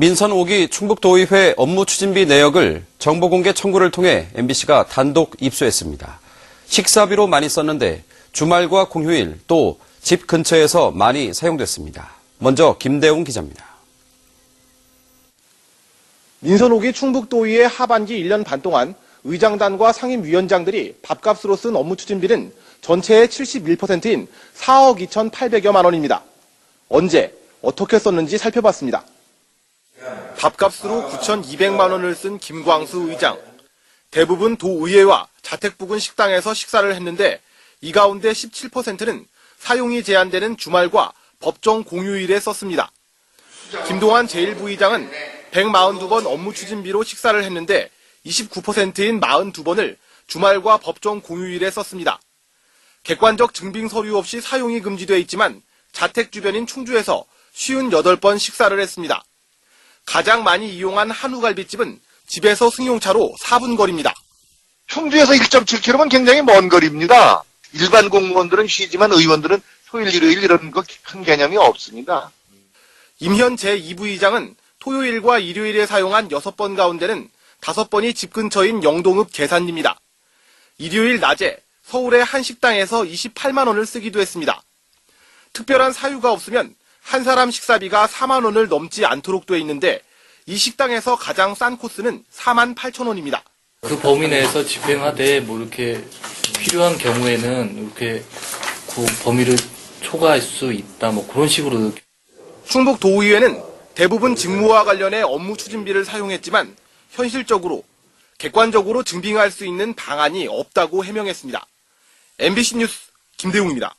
민선 5기 충북도의회 업무 추진비 내역을 정보공개 청구를 통해 MBC가 단독 입수했습니다. 식사비로 많이 썼는데 주말과 공휴일 또 집 근처에서 많이 사용됐습니다. 먼저 김대웅 기자입니다. 민선옥이 충북도의회 하반기 1년 반 동안 의장단과 상임위원장들이 밥값으로 쓴 업무 추진비는 전체의 71%인 4억 2,800여만 원입니다. 언제, 어떻게 썼는지 살펴봤습니다. 밥값으로 9,200만 원을 쓴 김광수 의장. 대부분 도의회와 자택 부근 식당에서 식사를 했는데 이 가운데 17%는 사용이 제한되는 주말과 법정 공휴일에 썼습니다. 김동환 제1부의장은 142번 업무 추진비로 식사를 했는데 29%인 42번을 주말과 법정 공휴일에 썼습니다. 객관적 증빙 서류 없이 사용이 금지돼 있지만 자택 주변인 충주에서 58번 식사를 했습니다. 가장 많이 이용한 한우갈비집은 집에서 승용차로 4분 거리입니다. 충주에서 1.7km면 굉장히 먼 거리입니다. 일반 공무원들은 쉬지만 의원들은 토요일, 일요일 이런 거 큰 개념이 없습니다. 임현 제2부의장은 토요일과 일요일에 사용한 6번 가운데는 5번이 집 근처인 영동읍 계산입니다. 일요일 낮에 서울의 한 식당에서 28만 원을 쓰기도 했습니다. 특별한 사유가 없으면 한 사람 식사비가 4만 원을 넘지 않도록 돼 있는데 이 식당에서 가장 싼 코스는 4만 8천 원입니다. 그 범위 내에서 집행하되 뭐 이렇게 필요한 경우에는 이렇게 그 범위를 초과할 수 있다 뭐 그런 식으로 충북 도의회는 대부분 직무와 관련해 업무 추진비를 사용했지만 현실적으로 객관적으로 증빙할 수 있는 방안이 없다고 해명했습니다. MBC 뉴스 김대웅입니다.